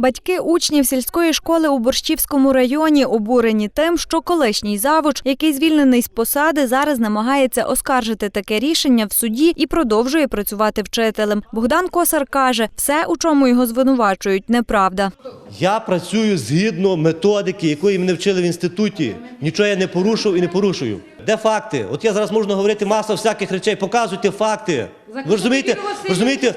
Батьки учнів сільської школи у Борщівському районі обурені тим, що колишній завуч, який звільнений з посади, зараз намагається оскаржити таке рішення в суді і продовжує працювати вчителем. Богдан Косар каже, все, у чому його звинувачують, неправда. Я працюю згідно методики, якої мене вчили в інституті. Нічого я не порушив і не порушую. Де факти? От я зараз можу говорити маса всяких речей. Показуйте факти. Ви розумієте? Розумієте?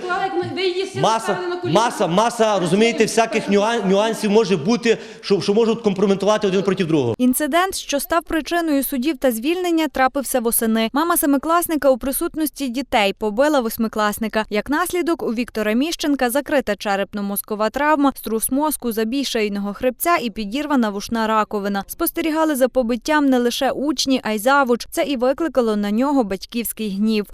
Маса, маса, маса, розумієте, всяких нюан- нюансів може бути, що, що можуть компрометувати один проти другого. Інцидент, що став причиною судів та звільнення, трапився восени. Мама семикласника у присутності дітей побила восьмикласника. Як наслідок, у Віктора Міщенка закрита черепно-мозкова травма, струс мозку, забій шийного хребця і підірвана вушна раковина. Спостерігали за побиттям не лише учні, а й завуч. Це і викликало на нього батьківський гнів.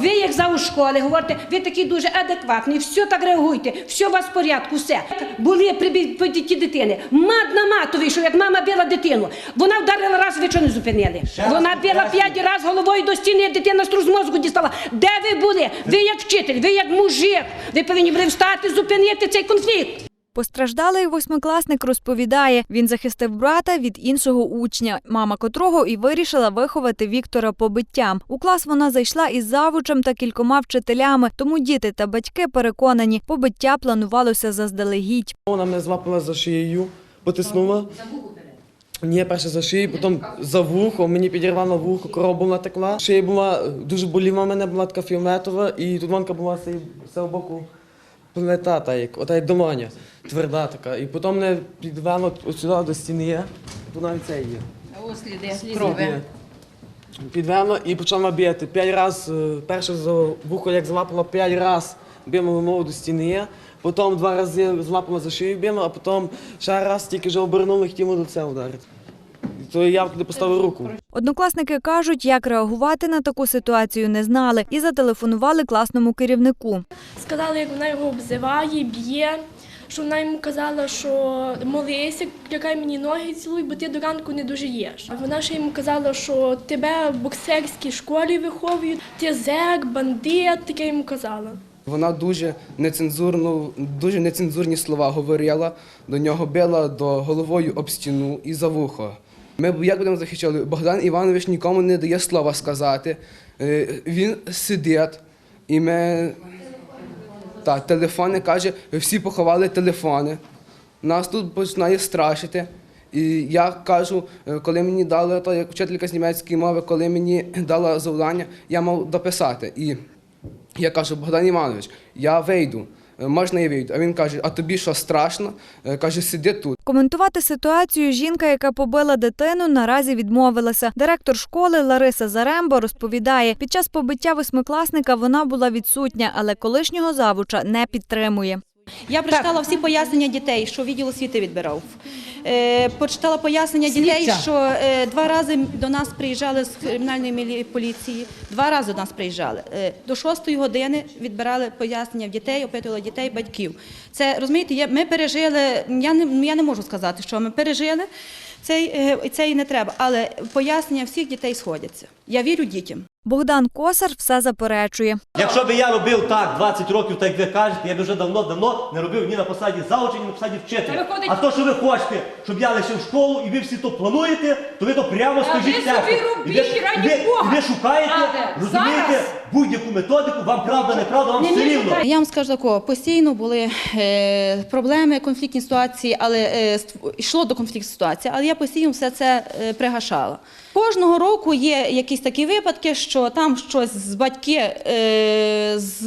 Ви, як завуч школи, говорите, ви такі дуже адекватні, все так реагуєте, все у вас в порядку, все. Були при ті дитини. Мат на мату вийшов, як мама била дитину. Вона вдарила раз, ви чого не зупинили? Вона била п'ять разів головою до стіни, дитина струс мозку дістала. Де ви були? Ви як вчитель, ви як мужик. Ви повинні були встати, зупинити цей конфлікт. Постраждалий восьмикласник розповідає, він захистив брата від іншого учня, мама котрого і вирішила виховати Віктора побиттям. У клас вона зайшла із завучем та кількома вчителями, тому діти та батьки переконані, побиття планувалося заздалегідь. Вона мене злапала за шиєю, потиснула. Ні, перше за шию, потім за вухо, мені підірвало вухо, кров була текла. Шия була дуже боліла, мене була така фіолетова, і тут вонка була з цього боку плита, та як, ота як долоня, тверда така. І потім мене підвело от сюди до стіни, тут навіть це є. Сліди. Підвело і почала бити. П'ять разів, перше за вухо як злапало, п'ять разів била мову до стіни. Потім два рази злапала за шию била, а потім ще раз тільки вже обернули, хотіли до це вдарити. То я туди поставив руку. Однокласники кажуть, як реагувати на таку ситуацію не знали і зателефонували класному керівнику. Сказали, як вона його обзиває, б'є, що вона йому казала, що молися, лякай мені ноги цілуй, бо ти до ранку не дожиєш. Вона ще йому казала, що тебе в боксерській школі виховують, ти зек, бандит, таке йому казала. Вона дуже нецензурну, дуже нецензурні слова говорила, до нього била до головою об стіну і за вухо. Ми як будемо захищали? Богдан Іванович нікому не дає слова сказати. Е, Він сидить, і ми та, телефони каже, всі поховали телефони. Нас тут починає страшити. І я кажу, е, коли мені дали, то як вчителька з німецької мови, коли мені дала завдання, я мав дописати. І я кажу, Богдан Іванович, я вийду, можна я вийду? А він каже, а тобі що страшно? Е, Каже, сиди тут. Коментувати ситуацію жінка, яка побила дитину, наразі відмовилася. Директор школи Лариса Заремба розповідає, під час побиття восьмикласника вона була відсутня, але колишнього завуча не підтримує. Я прочитала всі пояснення дітей, що відділ освіти відбирав. Е, прочитала пояснення дітей, що е, два рази до нас приїжджали з кримінальної поліції, два рази до нас приїжджали. Е, до шостої години відбирали пояснення в дітей, опитували дітей, батьків. Це розумієте, ми пережили. Я не я не можу сказати, що ми пережили. Цей е, це і не треба, але пояснення всіх дітей сходяться. Я вірю дітям. Богдан Косар все заперечує. Якщо б я робив так 20 років, так як ви кажете, я б вже давно-давно не робив ні на посаді заучення, ні на посаді вчителя. Виходить- А то, що ви хочете, щоб я лишив школу і ви всі то плануєте, то ви то прямо скажіть ви це. собі робіть, ви- раді ви- Бога. і ви шукаєте, розумієте, зараз- будь-яку методику, вам правда, неправда, вам все рівно. Я вам скажу такого, постійно були е, проблеми, конфліктні ситуації, але е, йшло до конфліктної ситуації, але я постійно все це е, пригашала. Кожного року є якісь такі випадки, що там щось з батьки е, з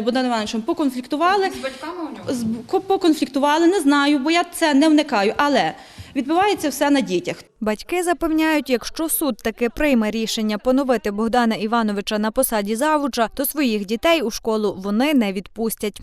Богданом Івановичем поконфліктували. З батьками у нього? Поконфліктували, не знаю, бо я це не вникаю, але відбувається все на дітях. Батьки запевняють, якщо суд таки прийме рішення поновити Богдана Івановича на посаді завуча, то своїх дітей у школу вони не відпустять.